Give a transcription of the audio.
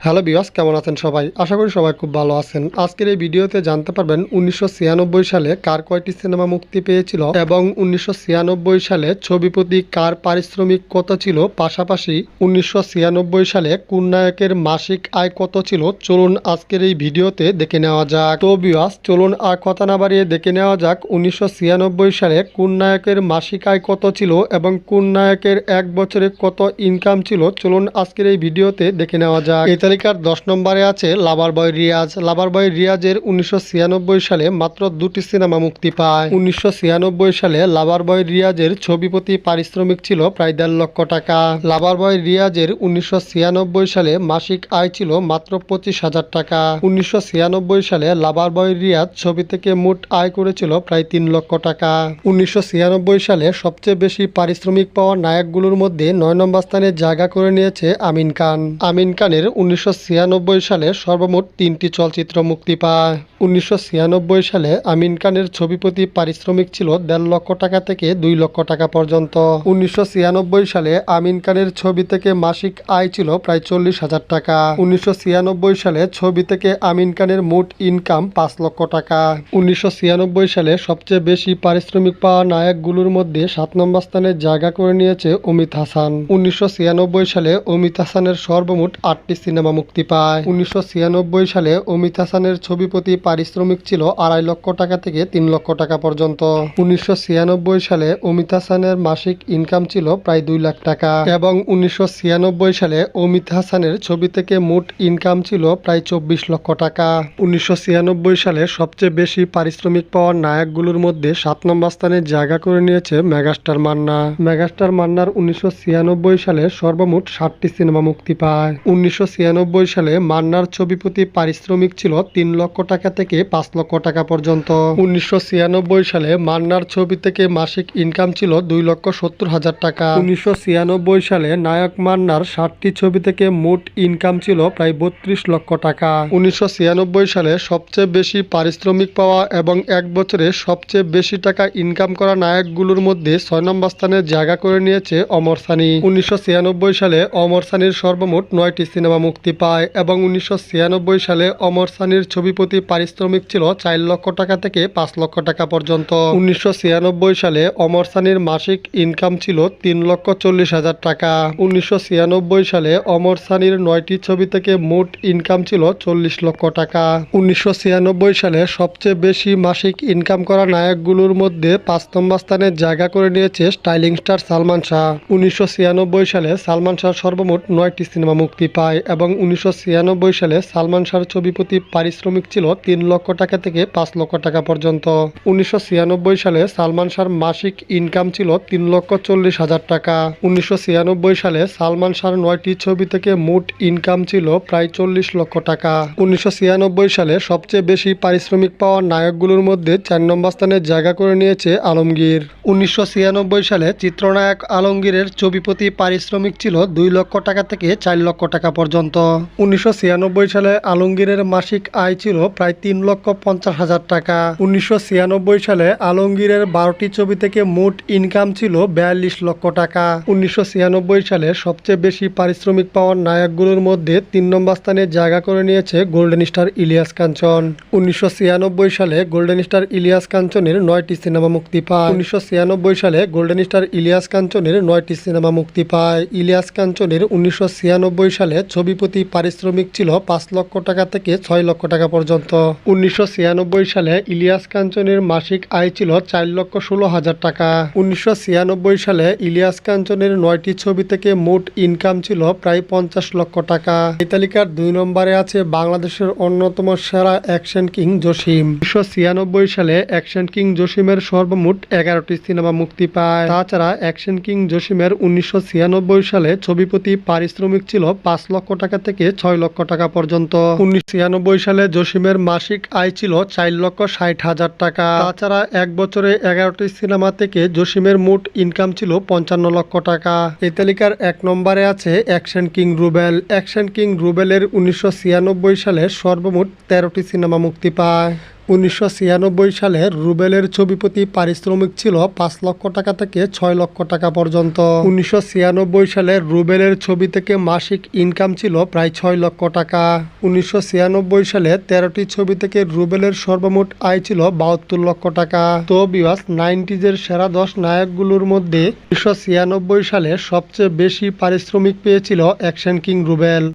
Hello বিয়াস কেমন আছেন সবাই? আশা করি সবাই খুব ভালো আছেন। আজকের এই ভিডিওতে জানতে পারবেন উনিশশো ছিয়ানব্বই সালে কার কয়টি সিনেমা মুক্তি পেয়েছিল এবং উনিশশো ছিয়ানব্বই সালে ছবি প্রতি কার পারিশ্রমিক কত ছিল? পাশাপাশি উনিশশো ছিয়ানব্বই সালে কোন নায়কের মাসিক আয় কত ছিল? চলুন আজকের এই ভিডিওতে দেখে নেওয়া যাক। তো বিয়াস চলুন আর কথা না বাড়িয়ে দেখে নেওয়া যাক উনিশশো ছিয়ানব্বই সালে কোন নায়কের মাসিক আয় কত ছিল এবং কোন নায়কের এক বছরে কত ইনকাম ছিল। চলুন আজকের এই ভিডিওতে দেখে নেওয়া যাক। তালিকার দশ নম্বরে আছে lover boy Riaz. Lover boy রিয়াজের উনিশশো ছিয়ানব্বই সালে মাত্র দুটি সিনেমা মুক্তি পায়। উনিশশো ছিয়ানব্বই সালে লাভার বয় রিয়াজের ছবি প্রতি পারিশ্রমিক ছিল প্রায় দেড় লক্ষ টাকা। লাভার বয় রিয়াজের উনিশশো ছিয়ানব্বই সালে মাসিক আয় ছিল মাত্র পঁচিশ হাজার টাকা। উনিশশো ছিয়ানব্বই সালে লাভার বয় রিয়াজ ছবি থেকে মোট আয় করেছিল প্রায় তিন লক্ষ টাকা। উনিশশো ছিয়ানব্বই সালে সবচেয়ে বেশি পারিশ্রমিক পাওয়া নায়কগুলোর মধ্যে নয় নম্বর স্থানে জায়গা করে নিয়েছে আমিন খান। আমিন খানের উনিশশো ছিয়ানব্বই সালে সর্বমোট তিনটি চলচ্চিত্র মুক্তি পায়। উনিশশো ছিয়ানব্বই সালে আমিন খানের ছবি প্রতি পারিশ্রমিক ছিল দেড় লক্ষ টাকা থেকে দুই লক্ষ টাকা পর্যন্ত। উনিশশো ছিয়ানব্বই সালে আমিন খানের ছবি থেকে মাসিক আয় ছিল প্রায় চল্লিশ হাজার টাকা। উনিশশো ছিয়ানব্বই সালে ছবি থেকে আমিন খানের মোট ইনকাম পাঁচ লক্ষ টাকা। উনিশশো ছিয়ানব্বই সালে সবচেয়ে বেশি পারিশ্রমিক পাওয়া নায়কগুলোর মধ্যে সাত নম্বর স্থানে জায়গা করে নিয়েছে অমিত হাসান। উনিশশো ছিয়ানব্বই সালে অমিত হাসানের সর্বমোট আটটি সিনেমা মুক্তি পায়। উনিশশো ছিয়ানব্বই সালে অমিত হাসানের ছবি প্রতি পারিশ্রমিক ছিল আড়াই লক্ষ টাকা থেকে তিন লক্ষ টাকা পর্যন্ত। উনিশশো ছিয়ানব্বই সালে অমিত হাসানের মাসিক ইনকাম ছিল প্রায় দুই লাখ টাকা এবং উনিশশো ছিয়ানব্বই সালে অমিত হাসানের ছবি থেকে মোট ইনকাম ছিল প্রায় চব্বিশ লক্ষ টাকা। উনিশশো ছিয়ানব্বই সালে সবচেয়ে বেশি পারিশ্রমিক পাওয়ার নায়কগুলোর মধ্যে সাত নম্বর স্থানে জায়গা করে নিয়েছে মেগাস্টার মান্না। মেগাস্টার মান্নার উনিশশো ছিয়ানব্বই সালে সর্বমোট ষাটটি সিনেমা মুক্তি পায়। উনিশশো ছিয়ানব্বই সালে মান্নার ছবি প্রতি পারিশ্রমিক ছিল তিন লক্ষ টাকা থেকে পাঁচ লক্ষ টাকা পর্যন্ত। উনিশশো ছিয়ানব্বই সালে মান্নার ছবি থেকে মাসিক ইনকাম ছিল দুই লক্ষ সত্তর হাজার টাকা। উনিশশো ছিয়ানব্বই সালে নায়ক মান্নার ষাটটি ছবি থেকে মোট ইনকাম ছিল প্রায় বত্রিশ লক্ষ টাকা। উনিশশো ছিয়ানব্বই সালে সবচেয়ে বেশি পারিশ্রমিক পাওয়া এবং এক বছরে সবচেয়ে বেশি টাকা ইনকাম করা নায়কগুলোর মধ্যে ছয় নম্বর স্থানে জায়গা করে নিয়েছে অমর সানি। উনিশশো ছিয়ানব্বই সালে অমর সানির সর্বমোট নয়টি সিনেমা মুক্তি পায় এবং উনিশশো ছিয়ানব্বই সালে অমর সানির ছবি প্রতি পারিশ্রমিক ছিল চার লক্ষ টাকা থেকে পাঁচ লক্ষ টাকা পর্যন্ত। উনিশশো ছিয়ানব্বই সালে অমর সানির মাসিক ইনকাম ছিল তিন লক্ষ চল্লিশ হাজার টাকা। উনিশশো ছিয়ানব্বই সালে অমর সানির নয়টি ছবি থেকে মোট ইনকাম ছিল চল্লিশ লক্ষ টাকা। উনিশশো ছিয়ানব্বই সালে সবচেয়ে বেশি মাসিক ইনকাম করা নায়কগুলোর মধ্যে পাঁচ নম্বর স্থানে জায়গা করে নিয়েছে স্টাইলিং স্টার সালমান শাহ। উনিশশো ছিয়ানব্বই সালে সালমান শাহ সর্বমোট নয়টি সিনেমা মুক্তি পায় এবং উনিশশো ছিয়ানব্বই সালে সালমান শাহর ছবি প্রতি পারিশ্রমিক ছিল তিন লক্ষ টাকা থেকে পাঁচ লক্ষ টাকা পর্যন্ত। উনিশশো ছিয়ানব্বই সালে সালমান শাহর মাসিক ইনকাম ছিল তিন লক্ষ চল্লিশ হাজার টাকা। উনিশশো ছিয়ানব্বই সালে সালমান শাহর নয়টি ছবি থেকে মোট ইনকাম ছিল প্রায় চল্লিশ লক্ষ টাকা। উনিশশো ছিয়ানব্বই সালে সবচেয়ে বেশি পারিশ্রমিক পাওয়া নায়কগুলোর মধ্যে চার নম্বর স্থানে জায়গা করে নিয়েছে আলমগীর। উনিশশো ছিয়ানব্বই সালে চিত্রনায়ক আলমগীরের ছবি প্রতি পারিশ্রমিক ছিল দুই লক্ষ টাকা থেকে চার লক্ষ টাকা পর্যন্ত। উনিশশো ছিয়ানব্বই সালে আলমগীরের মাসিক আয় ছিল প্রায় তিন লক্ষ পঞ্চাশ হাজার টাকা। উনিশশো ছিয়ানব্বই সালে আলমগীরের বারোটি ছবি থেকে মোট ইনকাম ছিল বিয়াল্লিশ লক্ষ টাকা। উনিশশো ছিয়ানব্বই সালে সবচেয়ে বেশি পারিশ্রমিক পাওয়ার নায়কগুলোর মধ্যে তিন নম্বর স্থানে জায়গা করে নিয়েছে গোল্ডেন স্টার ইলিয়াস কাঞ্চন। উনিশশো ছিয়ানব্বই সালে গোল্ডেন স্টার ইলিয়াস কাঞ্চনের নয়টি সিনেমা মুক্তি পায়। উনিশশো ছিয়ানব্বই সালে গোল্ডেন স্টার ইলিয়াস কাঞ্চনের নয়টি সিনেমা মুক্তি পায়। ইলিয়াস কাঞ্চনের উনিশশো ছিয়ানব্বই সালে ছবি প্রতি পারিশ্রমিক ছিল পাঁচ লক্ষ টাকা থেকে ছয় লক্ষ টাকা পর্যন্ত। উনিশশো ছিয়ানব্বই সালে ইলিয়াস কাঞ্চনের মাসিক আয় ছিল চার লক্ষ ষোলো হাজার টাকা। উনিশশো ছিয়ানব্বই সালে ইলিয়াস কাঞ্চনের নয়টি ছবি থেকে মোট ইনকাম ছিল প্রায় পঞ্চাশ লক্ষ টাকা। এই তালিকার দুই নম্বরে আছে বাংলাদেশের অন্যতম সেরা অ্যাকশন কিং জসিম। উনিশশো ছিয়ানব্বই সালে অ্যাকশন কিং জসিমের সর্বমোট এগারোটি সিনেমা মুক্তি পায়। তাছাড়া অ্যাকশন কিং জসিমের উনিশশো ছিয়ানব্বই সালে ছবি প্রতি পারিশ্রমিক ছিল পাঁচ লক্ষ টাকা থেকে ছয় লক্ষ টাকা পর্যন্ত। উনিশশো ছিয়ানব্বই সালে জসিমের মাসিক আয় ছিল চার লক্ষ ষাট হাজার টাকা। তাছাড়া এক বছরে এগারোটি সিনেমা থেকে জসিমের মোট ইনকাম ছিল পঞ্চান্ন লক্ষ টাকা। এই তালিকার এক নম্বরে আছে action king Rubel. Action king রুবেলের উনিশশো ছিয়ানব্বই সালে সর্বমোট তেরোটি সিনেমা মুক্তি পায়। উনিশশো ছিয়ানব্বই সালে রুবেলের ছবি প্রতি পারিশ্রমিক ছিল পাঁচ লক্ষ টাকা থেকে ছয় লক্ষ টাকা পর্যন্ত। উনিশশো ছিয়ানব্বই সালে রুবেলের ছবি থেকে মাসিক ইনকাম ছিল প্রায় ছয় লক্ষ টাকা। উনিশশো ছিয়ানব্বই সালে তেরোটি ছবি থেকে রুবেলের সর্বমোট আয় ছিল বাহাত্তর লক্ষ টাকা। তো বিওয়াস নাইনটিজের সেরা দশ নায়কগুলোর মধ্যে উনিশশো ছিয়ানব্বই সালে সবচেয়ে বেশি পারিশ্রমিক পেয়েছিল অ্যাকশন কিং রুবেল।